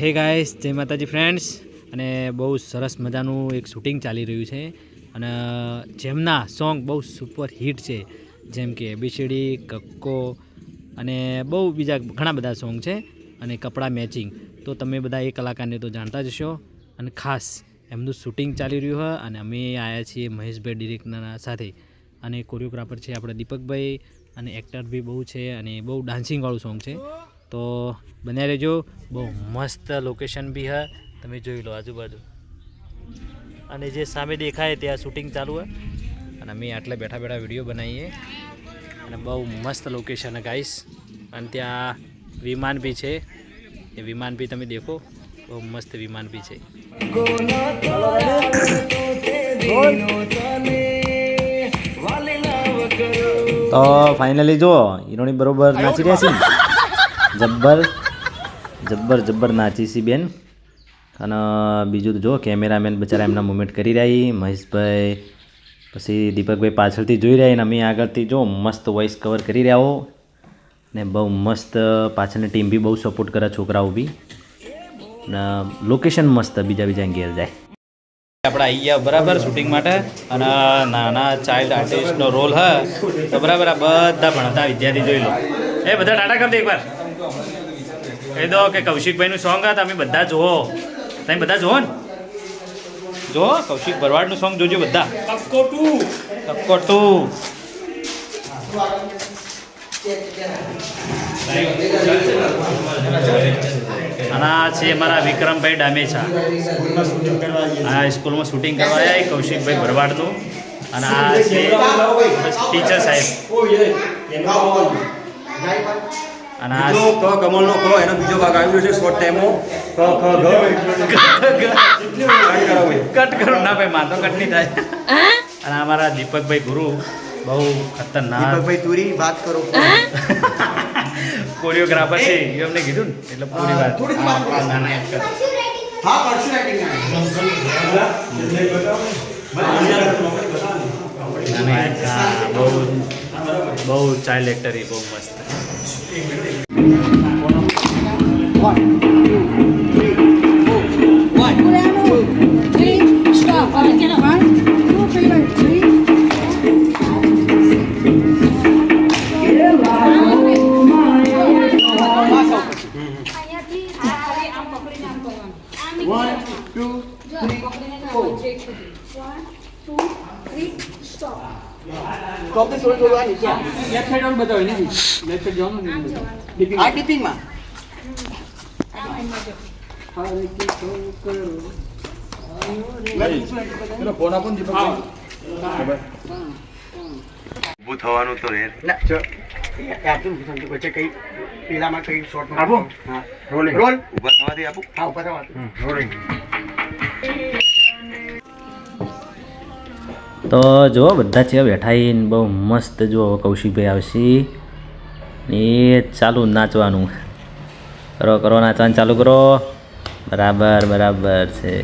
હે ગાઈસ જય માતાજી ફ્રેન્ડ્સ અને બહુ સરસ મજાનું એક શૂટિંગ ચાલી રહ્યું છે. અને જેમના સોંગ બહુ સુપર હિટ છે. જેમ કે એબીસીડી કક્કો અને બહુ બીજા ઘણા બધા સોંગ છે. અને કપડાં મેચિંગ તો તમે બધા એ કલાકારને તો જાણતા જ હશો. અને ખાસ, એમનું શૂટિંગ ચાલી રહ્યું હોય અને અમે આવ્યા છીએ મહેશભાઈ ડિરેક્ટરના સાથે. અને કોરિયોગ્રાફર છે આપણે દીપકભાઈ. અને એક્ટર બી બહુ છે અને બહુ ડાન્સિંગવાળું સોંગ છે. તો બન્યા રહેજો. બહુ મસ્ત લોકેશન બી હા. તમે જોઈ લો આજુબાજુ. અને જે સામે દેખાય ત્યાં શૂટિંગ ચાલુ હોય અને અમે આટલા બેઠા બેઠા વીડિયો બનાવીએ. અને બહુ મસ્ત લોકેશન ગાઈસ અને ત્યાં વિમાન બી છે. એ વિમાન બી તમે દેખો. બહુ મસ્ત વિમાન બી છે. તો ફાઇનલી જો હિરોણી બરોબર નાચી રહ્યા છે જબ્બર. જબ્બર જબ્બર નાચી છે બેન અને બીજું તો જો, કેમેરામેન બચારા એમના મુમેન્ટ કરી રહ્યા મહેશભાઈ, પછી દીપકભાઈ પાછળથી જોઈ રહ્યા અને અમે આગળથી જો મસ્ત વોઇસ કવર કરી રહ્યા હો. ને બહુ મસ્ત પાછળની ટીમ બી બહુ સપોર્ટ કરે છોકરાઓ બી. ને લોકેશન મસ્ત, બીજા બીજા ઘેર જાય. આપણે આવી ગયા બરાબર શૂટિંગ માટે. અને નાના ચાઇલ્ડ આર્ટિસ્ટનો રોલ હ. તો બરાબર આ બધા ભણતા વિદ્યાર્થી જોઈ લો. એ બધા ટાટા કરી દે એકવાર. કહી દો કે કૌશિકભાઈનું સોંગ હતા તમે બધા જુઓ. તમે બધા જુઓ ને? જો કૌશિક ભરવાડનું સોંગ જોજો બધા. કપકો ટુ અને આ છે અમારા વિક્રમભાઈ ડામેચા. આ સ્કૂલમાં શૂટિંગ કરવા આવ્યા કૌશિકભાઈ ભરવાડનું. અને આ છે ટીચર સાહેબ. અને આ ક કમળનો ક એનો બીજો ભાગ આવ્યો છે શોર્ટ ટાઈમો ક ખ ગ કટ કરું ના ભાઈ માથો કટ નહીં થાય. અને અમારા દીપકભાઈ ગુરુ બહુ ખતરનાક. દીપકભાઈ તુરી વાત કરો. કોરિયોગ્રાફર છે એ? અમને કીધું ને એટલે પૂરી વાત. થોડીક વાત. હા કરશું રાઇટિંગ બહુ બહુ ચાઇલ્ડ એક્ટર એ બહુ મસ્ત. One, two, three, stop. One, two, three, three. One two ટોપી થોડી થોડી આ નીચે લેફ્ટ સાઈડ વાળું બતાવો ને લેફ્ટ સાઈડ જવાનું ને આ ડિપિંગમાં ઊભું થવાનું તો રહે ના ચો આપતું વચ્ચે કઈ પેલામાં કઈ શોર્ટ આપો. રોલિંગ રોલ ઊભા થવાથી આપું? હા ઉપર થવાથી. રોલિંગ તો જો બધા છે બેઠા ઈને બહુ મસ્ત જો કૌશિકભાઈ આવશે. એ ચાલુ નાચવાનું. કરો કરો, નાચવાનું ચાલુ કરો. બરાબર બરાબર છે.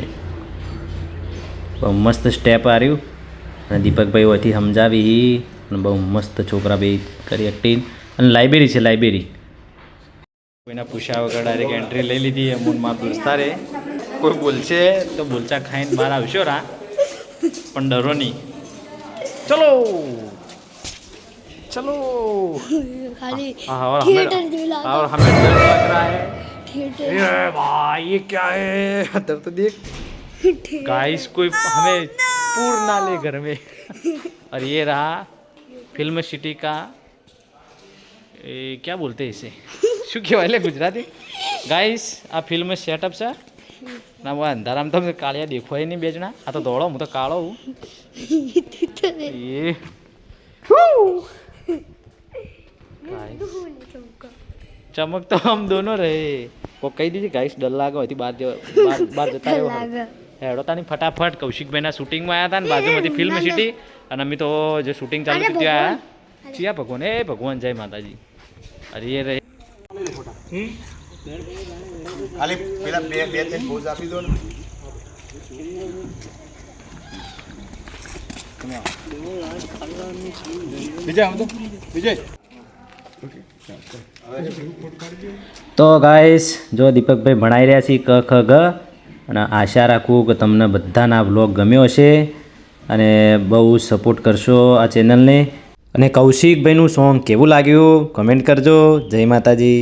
બહુ મસ્ત સ્ટેપ આવ્યું અને દીપકભાઈ ઓથી સમજાવી અને બહુ મસ્ત છોકરા બે કરી એક્ટિંગ અને લાઇબ્રેરી છે લાઇબ્રેરી કોઈના પૂછ્યા વગર ડાયરેક્ટ એન્ટ્રી લઈ લીધી અમૂનમાં દોસ્તારે કોઈ બોલશે તો બોલચા ખાઈને બહાર આવશો રા. પણ ડરો નહીં. ચલો ચલો खाली हाँ, और हमें थिएटर दिला और हमें डर लग रहा है थिएटर ये भाई ये क्या है इधर तो देख गाइस कोई हमें पूर ना ले घर में और ये रहा फिल्म सिटी का એ क्या बोलते हैं इसे શું કહેવાય લે ગુજરાતી ગાઈસ આ ફિલ્મ સેટઅપ છે ના હું અંધારામાં તો કાળિયા દેખવાય નહીં બે જણા. આ તો દોડો હું તો કાળો હું ચમક તો આમ દોનો રહે કો કહી દીધી ગાઈસ ડર લાગે હોય બહાર જવા બહાર જતા રહ્યો હેડો તાની ફટાફટ. કૌશિકભાઈના શૂટિંગમાં આવ્યા હતા ને બાજુમાંથી ફિલ્મ સિટી અને અમે તો જે શૂટિંગ ચાલુ થયું ત્યાં ચિયા ભગવાન એ ભગવાન જય માતાજી. અરે રે. ખાલી પેલા બે બે ત્રણ પોઝ આપી દો ને. વિજય આમ તો. વિજય. તો ગાઈસ જો દીપકભાઈ ભણાઈ રહ્યા છીએ ક ખ ગ અને આશા રાખું કે તમને બધાના બ્લોગ વ્લોગ ગમ્યો હશે અને બહુ સપોર્ટ કરશો આ ચેનલને અને કૌશિકભાઈનું સોંગ કેવું લાગ્યું? કમેન્ટ કરજો. જય માતાજી.